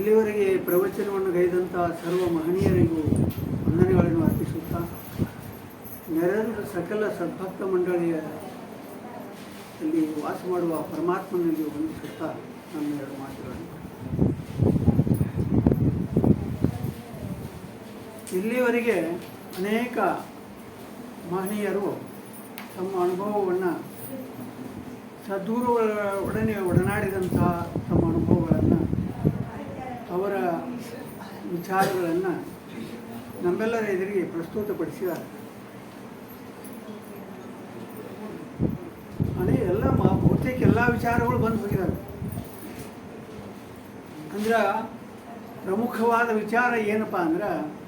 ಇಲ್ಲಿವರೆಗೆ ಪ್ರವಚನವನ್ನು ಗೈದಂಥ ಸರ್ವ ಮಹನೀಯರಿಗೂ ವಂದನೆಗಳನ್ನು ಅರ್ಪಿಸುತ್ತಾ, ನೆರೆದ ಸಕಲ ಸದ್ಭಕ್ತ ಮಂಡಳಿಯ ಅಲ್ಲಿ ವಾಸ ಮಾಡುವ ಪರಮಾತ್ಮನಲ್ಲಿ ವಂದಿಸುತ್ತಾ ನನ್ನ ಎರಡು ಮಾತುಗಳನ್ನು. ಇಲ್ಲಿವರೆಗೆ ಅನೇಕ ಮಹನೀಯರು ತಮ್ಮ ಅನುಭವವನ್ನು ಸದ್ಗುರುಗಳ ಒಡನೆ ಒಡನಾಡಿದಂತಹ ಅವರ ವಿಚಾರಗಳನ್ನು ನಮ್ಮೆಲ್ಲರ ಎದುರಿಗೆ ಪ್ರಸ್ತುತಪಡಿಸಿದ್ದಾರೆ. ಅದೇ ಎಲ್ಲ ಬಹುತೇಕ ಎಲ್ಲ ವಿಚಾರಗಳು ಬಂದು ಹೋಗಿದ್ದಾವೆ. ಅಂದ್ರೆ ಪ್ರಮುಖವಾದ ವಿಚಾರ ಏನಪ್ಪ ಅಂದ್ರೆ,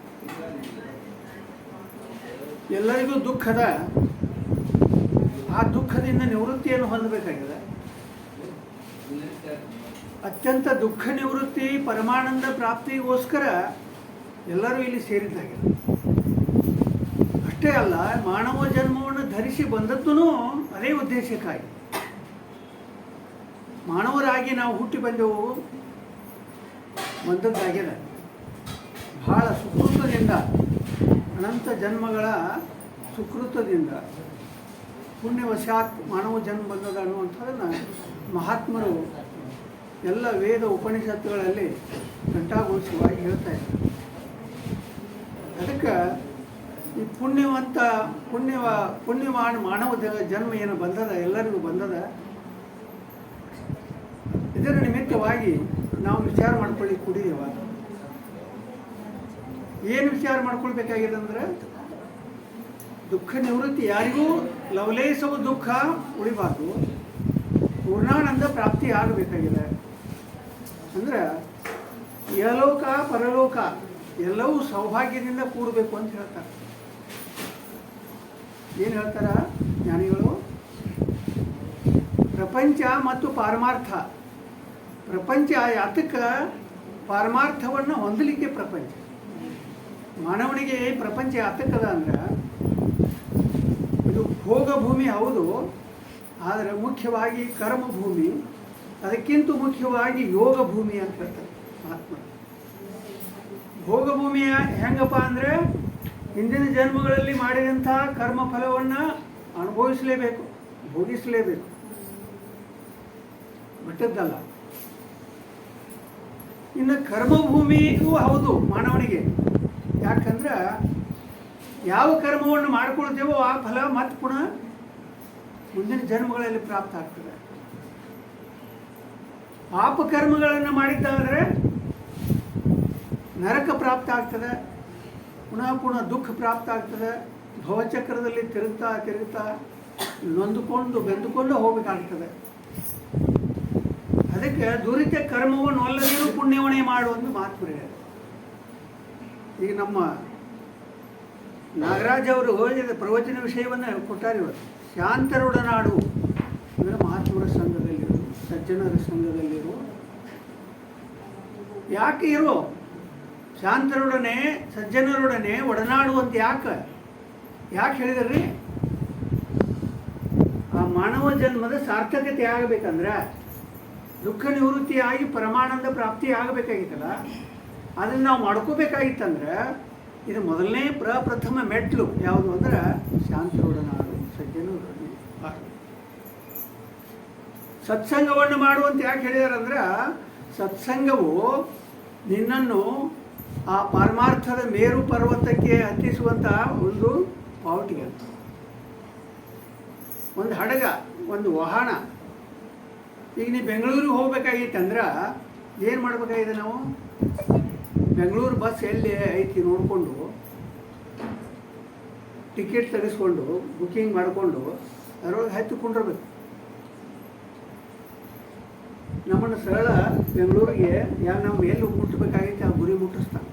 ಎಲ್ಲರಿಗೂ ದುಃಖದ, ಆ ದುಃಖದಿಂದ ನಿವೃತ್ತಿಯನ್ನು ಹೊಂದಬೇಕಾಗಿದೆ. ಅತ್ಯಂತ ದುಃಖ ನಿವೃತ್ತಿ, ಪರಮಾನಂದ ಪ್ರಾಪ್ತಿಗೋಸ್ಕರ ಎಲ್ಲರೂ ಇಲ್ಲಿ ಸೇರಿದ್ದಾಗಿದೆ ಅಷ್ಟೇ ಅಲ್ಲ, ಮಾನವ ಜನ್ಮವನ್ನು ಧರಿಸಿ ಬಂದದ್ದು ಅದೇ ಉದ್ದೇಶಕ್ಕಾಗಿ. ಮಾನವರಾಗಿ ನಾವು ಹುಟ್ಟಿ ಬಂದೆವು ಬಂದದ್ದಾಗಿದೆ ಬಹಳ ಸುಕೃತದಿಂದ, ಅನಂತ ಜನ್ಮಗಳ ಸುಕೃತದಿಂದ, ಪುಣ್ಯವಶಾತ್ ಮಾನವ ಜನ್ಮ ಬಂದದ ಅನ್ನುವಂಥದ್ದನ್ನು ಮಹಾತ್ಮರು ಎಲ್ಲ ವೇದ ಉಪನಿಷತ್ತುಗಳಲ್ಲಿ ಘಂಟಾಘೋಷವಾಗಿ ಹೇಳ್ತಾ ಇದ್ದಾರೆ. ಅದಕ್ಕೆ ಈ ಪುಣ್ಯವಂತ, ಪುಣ್ಯವ, ಪುಣ್ಯವಾನ್ ಮಾನವ ಜನ್ಮ ಏನು ಬಂದದ, ಎಲ್ಲರಿಗೂ ಬಂದದ? ಇದರ ನಿಮಿತ್ತವಾಗಿ ನಾವು ವಿಚಾರ ಮಾಡ್ಕೊಳ್ಳಿ ಕುಡಿದೇವ ಏನು ವಿಚಾರ ಮಾಡ್ಕೊಳ್ಬೇಕಾಗಿದೆ ಅಂದ್ರೆ, ದುಃಖ ನಿವೃತ್ತಿ ಯಾರಿಗೂ ಲವಲೇಸವು ದುಃಖ ಉಳಿಬಾರ್ದು. ಪೂರ್ಣಾನಂದ ಪ್ರಾಪ್ತಿ ಆಗಬೇಕಾಗಿದೆ. ಅಂದ್ರೆ ಯಲೋಕ, ಪರಲೋಕ ಎಲ್ಲವೂ ಸೌಭಾಗ್ಯದಿಂದ ಕೂಡಬೇಕು ಅಂತ ಹೇಳ್ತಾರೆ. ಏನು ಹೇಳ್ತಾರ ಜ್ಞಾನಿಗಳು? ಪ್ರಪಂಚ ಮತ್ತು ಪಾರಮಾರ್ಥ. ಪ್ರಪಂಚ ಯಾತಕ್ಕೆ ಪಾರಮಾರ್ಥವನ್ನು ಹೊಂದಲಿಕ್ಕೆ ಪ್ರಪಂಚ. ಮಾನವನಿಗೆ ಪ್ರಪಂಚ ಯಾತಕ್ಕದ ಅಂದ್ರೆ ಇದು ಭೋಗ ಭೂಮಿ ಹೌದು, ಆದರೆ ಮುಖ್ಯವಾಗಿ ಕರ್ಮ ಭೂಮಿ ಅದಕ್ಕಿಂತ ಮುಖ್ಯವಾಗಿ ಯೋಗ ಭೂಮಿ ಅಂತ ಹೇಳ್ತಾರೆ ಮಹಾತ್ಮ ಭೋಗ ಭೂಮಿಯ ಹೆಂಗಪ್ಪ ಅಂದರೆ ಹಿಂದಿನ ಜನ್ಮಗಳಲ್ಲಿ ಮಾಡಿದಂತಹ ಕರ್ಮ ಫಲವನ್ನು ಅನುಭವಿಸಲೇಬೇಕು, ಭೋಗಿಸಲೇಬೇಕು. ಬಿಟ್ಟದ್ದಲ್ಲ ಇನ್ನು ಕರ್ಮಭೂಮಿಯೂ ಹೌದು ಮಾನವನಿಗೆ. ಯಾಕಂದ್ರೆ ಯಾವ ಕರ್ಮವನ್ನು ಮಾಡ್ಕೊಳ್ತೇವೋ ಆ ಫಲ ಮತ್ತೆ ಪುನಃ ಮುಂದಿನ ಜನ್ಮಗಳಲ್ಲಿ ಪ್ರಾಪ್ತ ಆಗ್ತದೆ. ಪಾಪ ಕರ್ಮಗಳನ್ನು ಮಾಡಿದ್ದಾದರೆ ನರಕ ಪ್ರಾಪ್ತ ಆಗ್ತದೆ, ಪುನಃ ಪುನಃ ದುಃಖ ಪ್ರಾಪ್ತ ಆಗ್ತದೆ, ಭವಚಕ್ರದಲ್ಲಿ ತಿರುಗ್ತಾ ತಿರುಗ್ತಾ ನೊಂದುಕೊಂಡು ಬೆಂದುಕೊಂಡು ಹೋಗಬೇಕಾಗ್ತದೆ. ಅದಕ್ಕೆ ದುರಿತ ಕರ್ಮವನ್ನು ಅಲ್ಲದಿರು ಪುಣ್ಯವಣೆ ಮಾಡುವಂತ ಮಾತು ಈಗ ನಮ್ಮ ನಾಗರಾಜ್ ಅವರು ಹೇಳಿದ ಪ್ರವಚನ ವಿಷಯವನ್ನು ಕೊಟ್ಟಾರೆ ಇವತ್ತು. ಶಾಂತರುಡನಾಡು ಅಂದರೆ ಮಹಾತ್ಮರ ಸಂಘದಲ್ಲಿರು ಸಜ್ಜನರ ಸಂಘದಲ್ಲಿರು. ಯಾಕೆ ಇರೋ? ಶಾಂತರೊಡನೆ, ಸಜ್ಜನರೊಡನೆ ಒಡನಾಡುವಂತ ಯಾಕೆ? ಯಾಕೆ ಹೇಳಿದ್ರಿ? ಆ ಮಾನವ ಜನ್ಮದ ಸಾರ್ಥಕತೆ ಆಗಬೇಕಂದ್ರೆ ದುಃಖ ನಿವೃತ್ತಿಯಾಗಿ ಪರಮಾನಂದ ಪ್ರಾಪ್ತಿ ಆಗಬೇಕಾಗಿತ್ತಲ್ಲ, ಅದನ್ನು ನಾವು ಮಾಡ್ಕೋಬೇಕಾಗಿತ್ತಂದ್ರೆ ಇದು ಮೊದಲನೇ ಪ್ರಪ್ರಥಮ ಮೆಟ್ಲು ಯಾವುದು ಅಂದ್ರೆ ಶಾಂತರೊಡನಾಡು, ಸಜ್ಜನರೊಡನೆ. ಸತ್ಸಂಗವನ್ನು ಮಾಡುವಂತ ಯಾಕೆ ಹೇಳಿದಾರಂದ್ರೆ ಸತ್ಸಂಗವು ನಿನ್ನನ್ನು ಆ ಪರಮಾರ್ಥದ ಮೇರು ಪರ್ವತಕ್ಕೆ ಹತ್ತಿಸುವಂತಹ ಒಂದು ಪಾವಟಿಗೆ ಅಂತ. ಒಂದು ಹಡಗ, ಒಂದು ವಾಹನ. ಈಗ ನೀವು ಬೆಂಗಳೂರಿಗೆ ಹೋಗ್ಬೇಕಾಗಿತ್ತಂದ್ರೆ ಏನು ಮಾಡ್ಬೇಕಾಗಿದೆ ನಾವು? ಬೆಂಗಳೂರು ಬಸ್ ಎಲ್ಲಿ ಐತಿ ನೋಡಿಕೊಂಡು, ಟಿಕೆಟ್ ತೆಗೆಸ್ಕೊಂಡು ಬುಕ್ಕಿಂಗ್ ಮಾಡಿಕೊಂಡು, ಅದರೊಳಗೆ ಹತ್ತಿಕೊಂಡಿರ್ಬೇಕು ನಮ್ಮನ್ನು ಸರಳ ಬೆಂಗಳೂರಿಗೆ ಯಾ ನಾವು ಎಲ್ಲಿ ಮುಟ್ಟಬೇಕಾಗೈತೆ ಆ ಗುರಿ ಮುಟ್ಟಿಸ್ತಾನೆ.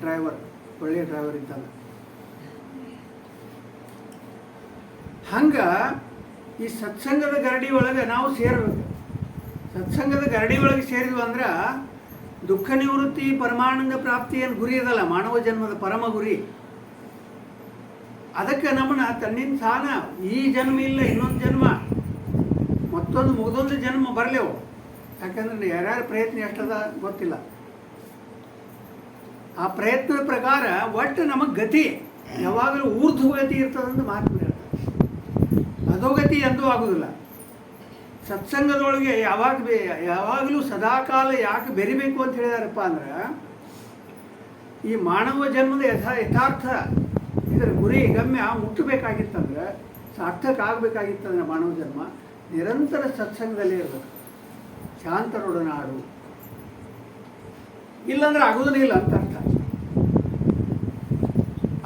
ಡ್ರೈವರ್ ಒಳ್ಳೆಯ ಡ್ರೈವರ್ ಇದ್ದಾನೆ. ಹಂಗೆ ಈ ಸತ್ಸಂಗದ ಗರಡಿ ಒಳಗೆ ನಾವು ಸೇರಬೇಕು. ಸತ್ಸಂಗದ ಗರಡಿ ಒಳಗೆ ಸೇರಿದ್ವು ಅಂದ್ರೆ ದುಃಖ ನಿವೃತ್ತಿ ಪರಮಾನಂದ ಪ್ರಾಪ್ತಿ ಏನು ಗುರಿ ಇದಲ್ಲ ಮಾನವ ಜನ್ಮದ ಪರಮ ಗುರಿ. ಅದಕ್ಕೆ ನಮ್ಮನ್ನ ತನ್ನಿಂದ ಸಾನ ಈ ಜನ್ಮ ಇಲ್ಲ ಇನ್ನೊಂದು ಜನ್ಮ. ಮತ್ತೊಂದು ಮುಗಿದೊಂದು ಜನ್ಮ ಬರಲೇವು. ಯಾಕಂದ್ರೆ ಯಾರ್ಯಾರ ಪ್ರಯತ್ನ ಎಷ್ಟದ ಗೊತ್ತಿಲ್ಲ. ಆ ಪ್ರಯತ್ನದ ಪ್ರಕಾರ ಒಟ್ಟು ನಮಗೆ ಗತಿ, ಯಾವಾಗಲೂ ಊರ್ಧ್ವಗತಿ ಇರ್ತದಂತ ಮಾತು ಹೇಳ್ತಾರೆ. ಅಧೋಗತಿ ಎಂದೂ ಆಗೋದಿಲ್ಲ. ಸತ್ಸಂಗದೊಳಗೆ ಯಾವಾಗ ಬೇ, ಯಾವಾಗಲೂ ಸದಾಕಾಲ ಯಾಕೆ ಬೆರಿಬೇಕು ಅಂತ ಹೇಳಿದಾರಪ್ಪ ಅಂದ್ರೆ, ಈ ಮಾನವ ಜನ್ಮದ ಯಥಾ, ಯಥಾರ್ಥ ಇದರ ಗುರಿ ಗಮ್ಯ ಮುಟ್ಟಬೇಕಾಗಿತ್ತಂದ್ರೆ, ಸಾರ್ಥಕ ಆಗಬೇಕಾಗಿತ್ತಂದ್ರೆ ಮಾನವ ಜನ್ಮ, ನಿರಂತರ ಸತ್ಸಂಗದಲ್ಲೇ ಇರಬೇಕು. ಶಾಂತರೊಡನಾಡು ಇಲ್ಲಂದ್ರೆ ಆಗೋದೇ ಇಲ್ಲ ಅಂತ ಅರ್ಥ.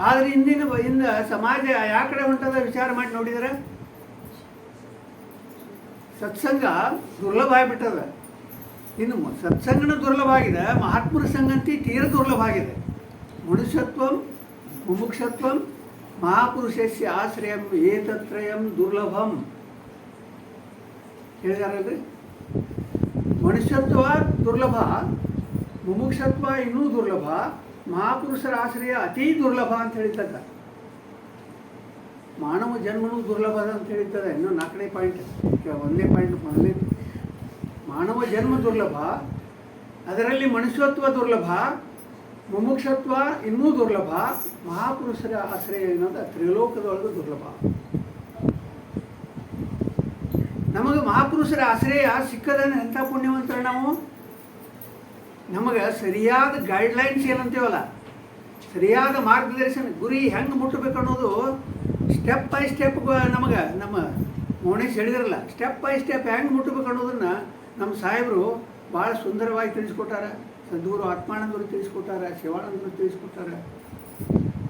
ಆದರೆ ಇಂದಿನ ಇಂದ ಸಮಾಜ ಯಾವ ಕಡೆ ಹೊಂಟದ ವಿಚಾರ ಮಾಡಿ ನೋಡಿದರೆ ಸತ್ಸಂಗ ದುರ್ಲಭ ಆಗಿಬಿಟ್ಟದ. ಇನ್ನು ಸತ್ಸಂಗನ ದುರ್ಲಭ ಆಗಿದೆ, ಮಹಾತ್ಮರ ಸಂಗತಿ ತೀರ ದುರ್ಲಭ ಆಗಿದೆ. ಮನುಷ್ಯತ್ವಂ, ಮುಮುಕ್ಷತ್ವಂ, ಮಹಾಪುರುಷಸ್ಯ ಆಶ್ರಯಂ, ಏತತ್ರಯಂ ದುರ್ಲಭಂ. ಹೇಳಿದಾರಲ್ರಿ? ಮನುಷ್ಯತ್ವ ದುರ್ಲಭ, ಮುಮುಕ್ಷತ್ವ ಇನ್ನೂ ದುರ್ಲಭ, ಮಹಾಪುರುಷರ ಆಶ್ರಯ ಅತೀ ದುರ್ಲಭ ಅಂತ ಹೇಳಿದ್ದ ಮಾನವ ಜನ್ಮನೂ ದುರ್ಲಭ ಅಂತ ಹೇಳಿದ್ದಾರೆ ಇನ್ನೂ ನಾಲ್ಕನೇ ಪಾಯಿಂಟ್ ಒಂದನೇ ಪಾಯಿಂಟ್ ಮೊದಲನೇ ಮಾನವ ಜನ್ಮ ದುರ್ಲಭ, ಅದರಲ್ಲಿ ಮನುಷ್ಯತ್ವ ದುರ್ಲಭ, ಮುಮುಕ್ಷತ್ವ ಇನ್ನೂ ದುರ್ಲಭ, ಮಹಾಪುರುಷರ ಆಶ್ರಯ ಅನ್ನೋದು ತ್ರಿಲೋಕದೊಳಗೆ ದುರ್ಲಭ. ನಮಗೆ ಮಹಾಪುರುಷರ ಆಶ್ರಯ ಸಿಕ್ಕದನ್ನ ಎಂಥ ಪುಣ್ಯವಂತರ ನಾವು? ನಮಗೆ ಸರಿಯಾದ ಗೈಡ್ಲೈನ್ಸ್ ಏನಂತೀವಲ್ಲ? ಸರಿಯಾದ ಮಾರ್ಗದರ್ಶನ. ಗುರಿ ಹೆಂಗೆ ಮುಟ್ಟಬೇಕು ಅನ್ನೋದು ಸ್ಟೆಪ್ ಬೈ ಸ್ಟೆಪ್ ನಮಗೆ, ನಮ್ಮ ಮೋಣೇಶ್ ಹೇಳಿದ್ರಲ್ಲ ಸ್ಟೆಪ್ ಬೈ ಸ್ಟೆಪ್ ಹೆಂಗೆ ಮುಟ್ಟಬೇಕು ಅನ್ನೋದನ್ನು ನಮ್ಮ ಸಾಹೇಬರು ಭಾಳ ಸುಂದರವಾಗಿ ತಿಳಿಸ್ಕೊಟ್ಟಾರ. ಸದ್ಗುರು ಆತ್ಮಾನಂದರು ತಿಳಿಸ್ಕೊಟ್ಟಾರ, ಶಿವಾನಂದರು ತಿಳಿಸ್ಕೊಟ್ಟಾರ.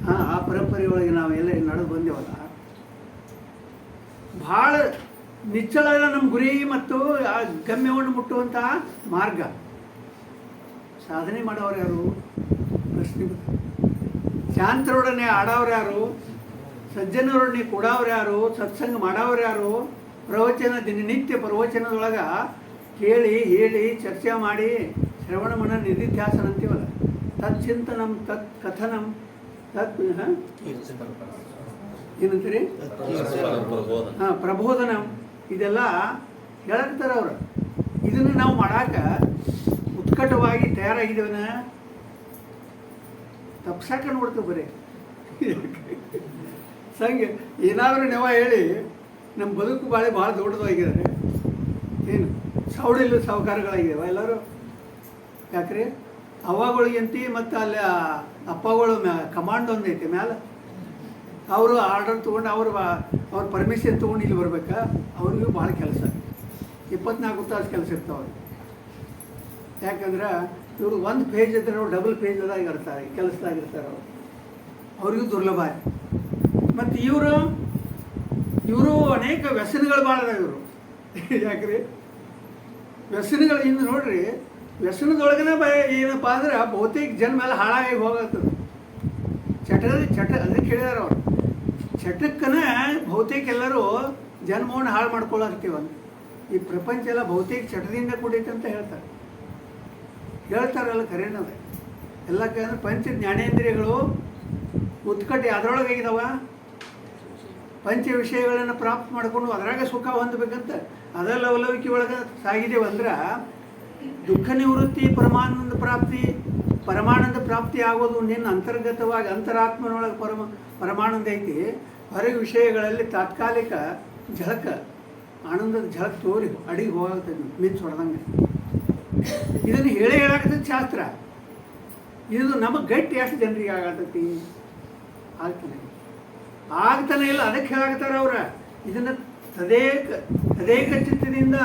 ಹಾಂ ಆ ಪರಂಪರೆ ಒಳಗೆ ನಾವೆಲ್ಲ ನಡೆದು ಬಂದೇವಲ್ಲ. ಭಾಳ ನಿಚ್ಚಳ ನಮ್ಮ ಗುರಿ ಮತ್ತು ಆ ಗಮ್ಯವನ್ನು ಮುಟ್ಟುವಂತಹ ಮಾರ್ಗ. ಸಾಧನೆ ಮಾಡೋರು ಯಾರು? ಪ್ರಶ್ನೆ. ಶಾಂತರೊಡನೆ ಆಡೋರು ಯಾರು? ಸಜ್ಜನರೊಡನೆ ಕೂಡೋರು ಯಾರು? ಸತ್ಸಂಗ ಮಾಡೋರು ಯಾರು? ಪ್ರವಚನ ದಿನನಿತ್ಯ ಪ್ರವಚನದೊಳಗೆ ಕೇಳಿ ಹೇಳಿ ಚರ್ಚೆ ಮಾಡಿ ಶ್ರವಣ ಮನ ನಿಧಿಧ್ಯಾಸನ ಅಂತೀವಲ್ಲ ತತ್ಚಿಂತನಂ ತತ್ ಕಥನಂ ತತ್ ಏನಂತೀರಿ? ಹಾಂ ಪ್ರಬೋಧನ. ಇದೆಲ್ಲ ಹೇಳಿರ್ತಾರೆ ಅವರು. ಇದನ್ನು ನಾವು ಮಾಡಾಕ ಉತ್ಕಟವಾಗಿ ತಯಾರಾಗಿದ್ದೇವನ. ತಪ್ಸಾಕ ನೋಡ್ತೀವಿ ಬರೀ. ಸಂಗೆ, ಏನಾದರೂ ನೆವ ಹೇಳಿ ನಮ್ಮ ಬದುಕು ಬಾಳೆ ಭಾಳ ದೊಡ್ಡದಾಗಿದ್ದಾರೆ. ಏನು, ಸೌಡಿಲ್ಲ ಸಾಹುಕಾರಗಳಾಗಿದ್ದಾವ ಎಲ್ಲರೂ? ಯಾಕ್ರಿ? ಅವ್ವಗಳಿಗಂತಿ ಮತ್ತು ಅಲ್ಲಿ ಅಪ್ಪಗಳು ಮ್ಯಾ, ಕಮಾಂಡ್ ಒಂದೈತಿ ಮ್ಯಾಲೆ. ಅವರು ಆರ್ಡರ್ ತೊಗೊಂಡು ಅವರು ಅವ್ರ ಪರ್ಮಿಷನ್ ತೊಗೊಂಡು ಇಲ್ಲಿ ಬರ್ಬೇಕಾ? ಅವ್ರಿಗೂ ಭಾಳ ಕೆಲಸ. ಇಪ್ಪತ್ನಾಲ್ಕು ತಾಸು ಕೆಲಸ ಇರ್ತಾವೆ ಯಾಕಂದ್ರೆ ಇವರು ಒಂದು ಪೇಜ್ ಇದ್ರೆ ಅವ್ರು ಡಬಲ್ ಪೇಜ್ದಾಗ ಇರ್ತಾರೆ ಕೆಲಸದಾಗಿರ್ತಾರೆ ಅವರು. ಅವ್ರಿಗೂ ದುರ್ಲಭ ಮತ್ತು ಇವರು ಇವರು ಅನೇಕ ವ್ಯಸನಗಳು ಭಾಳ ಇವರು. ಯಾಕ್ರಿ? ವ್ಯಸನಗಳು, ಇನ್ನು ನೋಡ್ರಿ, ವ್ಯಸನದೊಳಗನೆ ಭಯ ಏನಪ್ಪ ಅಂದ್ರೆ ಬಹುತೇಕ ಜನ ಮೇಲೆ ಹಾಳಾಗಿ ಹೋಗತ್ತದ. ಚಟ ಚಟ ಅದಕ್ಕೆ ಹೇಳಿದಾರೆ ಅವರು. ಚಟಕ್ಕನ ಬಹುತೇಕ ಎಲ್ಲರೂ ಜನ್ಮವನ್ನು ಹಾಳು ಮಾಡ್ಕೊಳ್ಳೋ ಈ ಪ್ರಪಂಚ ಎಲ್ಲ ಬಹುತೇಕ ಚಟದಿಂದ ಕೂಡೈತೆ ಅಂತ ಹೇಳ್ತಾರೆ. ಹೇಳ್ತಾರಲ್ಲ ಖರೇನದ ಎಲ್ಲ ಅಂದ್ರೆ ಪಂಚ ಜ್ಞಾನೇಂದ್ರಿಯಗಳು ಉತ್ಕಟ್ಟಿ ಅದರೊಳಗೆ ಆಗಿದಾವ ಪಂಚ ವಿಷಯಗಳನ್ನು ಪ್ರಾಪ್ತ ಮಾಡಿಕೊಂಡು ಅದರಾಗ ಸುಖ ಹೊಂದಬೇಕಂತ ಅದ ಲವಲವಿಕೆ ಒಳಗೆ ಸಾಗಿದೇವಂದ್ರೆ ದುಃಖ ನಿವೃತ್ತಿ ಪರಮಾನಂದ ಪ್ರಾಪ್ತಿ ಪರಮಾನಂದ ಪ್ರಾಪ್ತಿ ಆಗೋದು ನಿನ್ನ ಅಂತರ್ಗತವಾಗಿ ಅಂತರಾತ್ಮನೊಳಗೆ ಪರಮ ಪರಮಾನಂದ ಐತಿ. ಹೊರಗೆ ವಿಷಯಗಳಲ್ಲಿ ತಾತ್ಕಾಲಿಕ ಝಳಕ, ಆನಂದದ ಝಳಕ ತೋರಿ ಅಡಿಗೆ ಹೋಗುತ್ತೆ ಮಿಂಚು ಹೊಡೆದಂಗೆ. ಇದನ್ನು ಹೇಳೇ ಹೇಳಾಕತ್ತದ ಶಾಸ್ತ್ರ. ಇದು ನಮಗೆ ಗಟ್ಟಿ ಎಷ್ಟು ಜನರಿಗೆ ಆಗತೈತಿ. ಆಗ್ತಾನೆ ಆಗ್ತಾನೆ ಇಲ್ಲ, ಅದಕ್ಕೆ ಹೇಳಾಕತ್ತಾರ ಅವ್ರ. ಇದನ್ನು ತದೇಕ ತದೇಕ ಚಿತ್ತದಿಂದ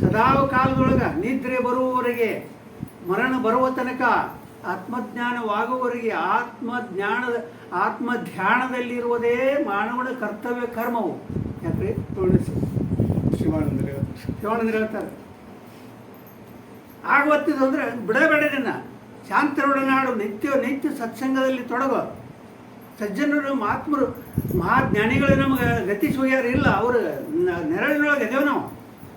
ಸದಾವ ಕಾಲದೊಳಗೆ ನಿದ್ರೆ ಬರುವವರೆಗೆ ಮರಣ ಬರುವ ತನಕ ಆತ್ಮಜ್ಞಾನವಾಗುವವರೆಗೆ ಆತ್ಮಜ್ಞಾನದ ಆತ್ಮ ಧ್ಯಾನದಲ್ಲಿರುವುದೇ ಮಾನವನ ಕರ್ತವ್ಯ ಕರ್ಮವು. ಯಾಕೆ ತುಳಸಿ ಶಿವಾನಂದರು ಶಿವಾನಂದರು ಹೇಳ್ತಾರೆ. ಆಗುವತ್ತಿದ್ದು ಅಂದರೆ ಬಿಡಬೇಡ ಇದನ್ನ. ಶಾಂತರೊಡನಾಡು ನಿತ್ಯ ನಿತ್ಯ ಸತ್ಸಂಗದಲ್ಲಿ ತೊಡಗು. ಸಜ್ಜನರು ಮಹಾತ್ಮರು ಮಹಾಜ್ಞಾನಿಗಳು ನಮಗೆ ಗತಿ ಹೋಗ್ಯಾರ ಇಲ್ಲ. ಅವರು ನೆರಳಿನೊಳಗೆ ಎದೇವು ನಾವು.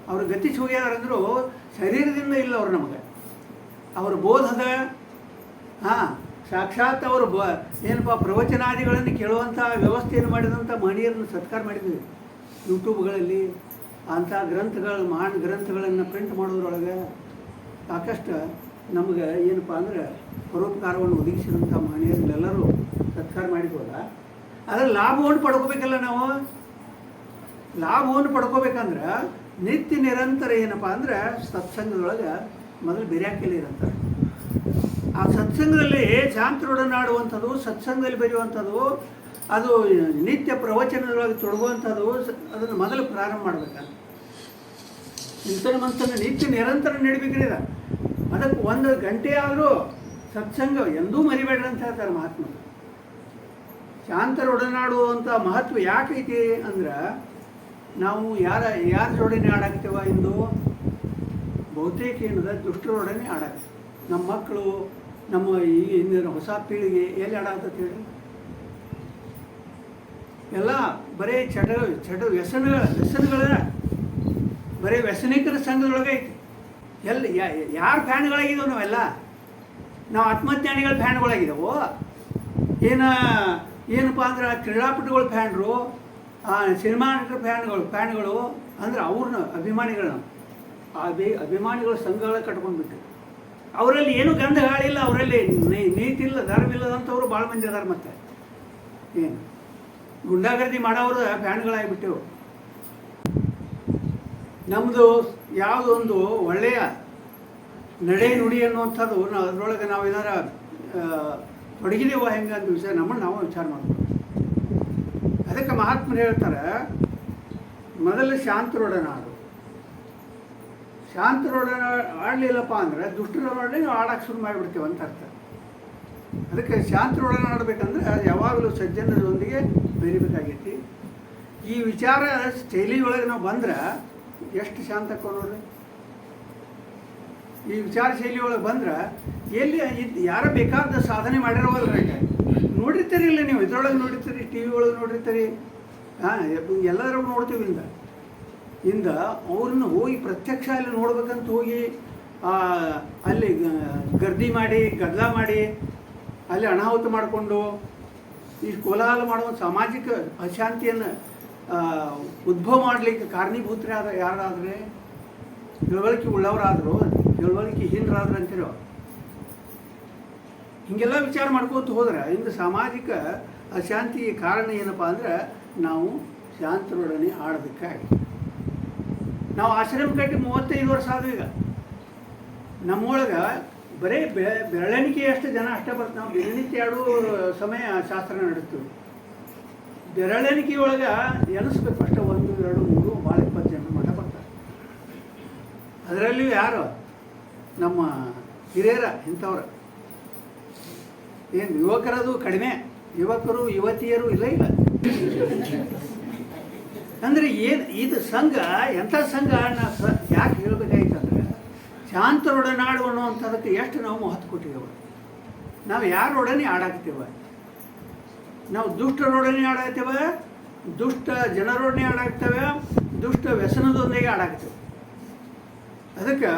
ಅವ್ರು ಗತಿ ಹೋಗ್ಯಾರ ಅಂದರೂ ಶರೀರದಿಂದ ಇಲ್ಲ ಅವ್ರು ನಮಗೆ. ಅವ್ರ ಬೋಧದ ಹಾಂ, ಸಾಕ್ಷಾತ್ ಅವರು ಬ, ಏನಪ್ಪ, ಪ್ರವಚನಾದಿಗಳನ್ನು ಕೇಳುವಂಥ ವ್ಯವಸ್ಥೆಯನ್ನು ಮಾಡಿದಂಥ ಮಹನೀಯರನ್ನು ಸತ್ಕಾರ ಮಾಡಿದ್ವಿ. ಯೂಟ್ಯೂಬ್ಗಳಲ್ಲಿ ಅಂಥ ಗ್ರಂಥಗಳು, ಮಹಾನ್ ಗ್ರಂಥಗಳನ್ನು ಪ್ರಿಂಟ್ ಮಾಡೋದ್ರೊಳಗೆ ಸಾಕಷ್ಟು ನಮಗೆ ಏನಪ್ಪ ಅಂದ್ರೆ ಪರೋಪಕಾರವನ್ನು ಒದಗಿಸಿದಂಥ ಮಹನೀಯರನ್ನೆಲ್ಲರೂ ಸತ್ಕಾರ ಮಾಡಿದ್ವಲ್ಲ ಅದರ ಲಾಭವನ್ನು ಪಡ್ಕೋಬೇಕಲ್ಲ ನಾವು? ಲಾಭವನ್ನು ಪಡ್ಕೋಬೇಕಂದ್ರೆ ನಿತ್ಯ ನಿರಂತರ ಏನಪ್ಪ ಅಂದ್ರೆ ಸತ್ಸಂಗದೊಳಗೆ ಮೊದಲು ಬೆರ್ಯಾಕೆಲ್ಲ ಇರಂತಾರೆ. ಆ ಸತ್ಸಂಗದಲ್ಲಿ ಶಾಂತರೊಡನಾಡುವಂಥದ್ದು, ಸತ್ಸಂಗದಲ್ಲಿ ಬರೆಯುವಂಥದ್ದು, ಅದು ನಿತ್ಯ ಪ್ರವಚನದೊಳಗೆ ತೊಡಗುವಂಥದ್ದು ಅದನ್ನು ಮೊದಲು ಪ್ರಾರಂಭ ಮಾಡ್ಬೇಕಂತ ಇಂಥನ ಮನಸ್ಸನ್ನು ನಿತ್ಯ ನಿರಂತರ ನಡಿಬೇಕ್ರಿ ಅದಕ್ಕೆ ಒಂದು ಗಂಟೆ ಆದರೂ ಸತ್ಸಂಗ ಎಂದೂ ಮರಿಬೇಡ್ರಿ ಅಂತ ಹೇಳ್ತಾರೆ ಮಹಾತ್ಮರು. ಶಾಂತರೊಡನಾಡುವಂಥ ಮಹತ್ವ ಯಾಕೈತಿ ಅಂದ್ರೆ, ನಾವು ಯಾರ ಯಾರ ಜೋಡಿನೇ ಆಡಾಕ್ತೇವ ಎಂದು ಬಹುತೇಕ ಏನದ? ದುಷ್ಟರೊಡನೆ ಆಡಾಕ್ತೇವೆ ನಮ್ಮ ಮಕ್ಕಳು ನಮ್ಮ ಈ ಇಂದಿನ ಹೊಸ ಪೀಳಿಗೆ ಎಲ್ಲಿ ಆಡಾಕತ್ತ ಹೇಳಿ ಎಲ್ಲ ಬರೀ ಚಟ ಚಟ ವ್ಯಸನಗಳ ವ್ಯಸನಗಳ, ಬರೀ ವ್ಯಸನಿಕರ ಸಂಘದೊಳಗೆ ಐತಿ. ಎಲ್ಲಿ ಯಾರು ಫ್ಯಾನ್ಗಳಾಗಿದ್ದಾವೆ ನಾವೆಲ್ಲ? ನಾವು ಆತ್ಮಜ್ಞಾನಿಗಳ ಫ್ಯಾನ್ಗಳಾಗಿದ್ದವು ಏನು, ಏನಪ್ಪ ಅಂದ್ರೆ ಕ್ರೀಡಾಪಟುಗಳ ಫ್ಯಾನ್ರು ಸಿನಿಮಾ ನಟರ ಫ್ಯಾನ್ಗಳು ಫ್ಯಾನ್ಗಳು ಅಂದ್ರೆ ಅವ್ರನ್ನ ಅಭಿಮಾನಿಗಳನ್ನ. ಅಭಿ, ಅಭಿಮಾನಿಗಳ ಸಂಘಗಳ ಕಟ್ಕೊಂಡ್ಬಿಟ್ಟು ಅವರಲ್ಲಿ ಏನು ಗಂಧ ಹಾಳಿಲ್ಲ, ಅವರಲ್ಲಿ ನೀತಿ ಇಲ್ಲ ಧರ್ಮ ಇಲ್ಲದಂಥವ್ರು ಭಾಳ ಮಂದಿ ಅದಾರ ಮತ್ತೆ. ಏನು? ಗುಂಡಾಗರ್ದಿ ಮಾಡೋರು ಫ್ಯಾನ್ಗಳಾಗಿಬಿಟ್ಟೆವು ನಮ್ಮದು ಯಾವುದೊಂದು ಒಳ್ಳೆಯ ನಡೆ ನುಡಿ ಅನ್ನುವಂಥದ್ದು ನಾವು ಅದರೊಳಗೆ ನಾವು ಏನಾರ ತೊಡಗಿದೇವ ಹೆಂಗೆ ಅಂತ ವಿಷಯ ನಮ್ಮನ್ನು ನಾವು ವಿಚಾರ ಮಾಡ್ಬೋದು ಅದಕ್ಕೆ ಮಹಾತ್ಮರು ಹೇಳ್ತಾರೆ, ಮೊದಲು ಶಾಂತರೊಡನಾಡು ಶಾಂತರೊಡನ ಆಡಲಿಲ್ಲಪ್ಪ ಅಂದ್ರೆ ದುಷ್ಟರೊಡನೆ ಆಡೋಕೆ ಶುರು ಮಾಡಿಬಿಡ್ತೇವೆ ಅಂತ ಅರ್ಥ. ಅದಕ್ಕೆ ಶಾಂತರೊಡನೆ ಆಡಬೇಕಂದ್ರೆ ಯಾವಾಗಲೂ ಸಜ್ಜನರೊಂದಿಗೆ ಬೆರಿಬೇಕಾಗೈತಿ ಈ ವಿಚಾರ ಶೈಲಿಯೊಳಗೆ ನಾವು ಬಂದ್ರೆ ಎಷ್ಟು ಶಾಂತ ನೋಡ್ರಿ? ಈ ವಿಚಾರ ಶೈಲಿಯೊಳಗೆ ಬಂದ್ರೆ ಎಲ್ಲಿ ಇದು ಯಾರ ಬೇಕಾದ ಸಾಧನೆ ಮಾಡಿರೋವಲ್ಲ ನೋಡಿರ್ತೀರಿ ಇಲ್ಲ ನೀವು, ಇದ್ರೊಳಗೆ ನೋಡಿರ್ತೀರಿ, ಟಿ ವಿ ಒಳಗೆ ನೋಡಿರ್ತೀರಿ. ಹಾಂ ಎಲ್ಲರೂ ನೋಡ್ತೀವಿ ಇಂದ ಇಂದ ಅವ್ರನ್ನ ಹೋಗಿ ಪ್ರತ್ಯಕ್ಷ ಅಲ್ಲಿ ನೋಡ್ಬೇಕಂತ ಹೋಗಿ ಅಲ್ಲಿ ಗರ್ದಿ ಮಾಡಿ ಗದ್ದಲ ಮಾಡಿ, ಅಲ್ಲಿ ಅನಾಹುತ ಮಾಡಿಕೊಂಡು, ಈ ಕೋಲಾಹಲ ಮಾಡುವ ಸಾಮಾಜಿಕ ಅಶಾಂತಿಯನ್ನು ಉದ್ಭವ ಮಾಡಲಿಕ್ಕೆ ಕಾರಣೀಭೂತರಾದ ಯಾರಾದರೆ, ತಿಳುವಳಿಕೆ ಉಳ್ಳವರಾದರು, ತಿಳುವಳಿಕೆ ಹೀನರಾದ್ರು ಅಂತಿರೋ, ಹೀಗೆಲ್ಲ ವಿಚಾರ ಮಾಡ್ಕೋತ ಹೋದ್ರೆ, ಇಂದು ಸಾಮಾಜಿಕ ಅಶಾಂತಿಗೆ ಕಾರಣ ಏನಪ್ಪ ಅಂದ್ರೆ, ನಾವು ಶಾಂತರೊಡನೆ ಆಡೋದಕ್ಕಾಗಿ. ನಾವು ಆಶ್ರಮ ಕಟ್ಟಿ ಮೂವತ್ತೈದು ವರ್ಷ ಆದ ಈಗ. ನಮ್ಮೊಳಗೆ ಬರೀ ಬೆ ಬೆರಳೆಣಿಕೆಯಷ್ಟು ಜನ ಅಷ್ಟೇ ಬರ್ತಾರೆ ನಾವು ದಿನನಿತ್ಯ ಎರಡು ಸಮಯ ಶಾಸ್ತ್ರ ನಡೆಸ್ತೀವಿ. ಬೆರಳೆಣಿಕೆಯೊಳಗೆ ಎನಿಸ್ಬೇಕು ಅಷ್ಟೇ, ಒಂದು, ಎರಡು, ಮೂರು ಭಾಳ ಇಪ್ಪತ್ತು ಜನ ಮಠ ಬರ್ತಾರೆ. ಅದರಲ್ಲಿಯೂ ಯಾರು? ನಮ್ಮ ಹಿರಿಯರ ಇಂಥವ್ರ. ಏನು ಯುವಕರದು ಕಡಿಮೆ, ಯುವಕರು, ಯುವತಿಯರು ಇಲ್ಲ ಇಲ್ಲ ಅಂದ್ರೆ ಏನು, ಇದು ಸಂಘ, ಎಂಥ ಸಂಘ ನಾ ಸ, ಯಾಕೆ ಹೇಳ್ಬೇಕಾಯ್ತಂದ್ರೆ ಶಾಂತರೊಡನಾಡು ಅನ್ನುವಂಥದಕ್ಕೆ ಎಷ್ಟು ನಾವು ಮಹತ್ವ ಕೊಟ್ಟಿದ್ದೇವೆ. ನಾವು ಯಾರೊಡನೆ ಆಡಾಕ್ತೇವೆ ನಾವು ದುಷ್ಟರೊಡನೆ ಆಡಾಕ್ತೇವೆ ದುಷ್ಟ ಜನರೊಡನೆ ಆಡಾಕ್ತೇವೆ ದುಷ್ಟ ವ್ಯಸನದೊಂದಿಗೆ ಆಡಾಕ್ತೇವೆ ಅದಕ್ಕೆ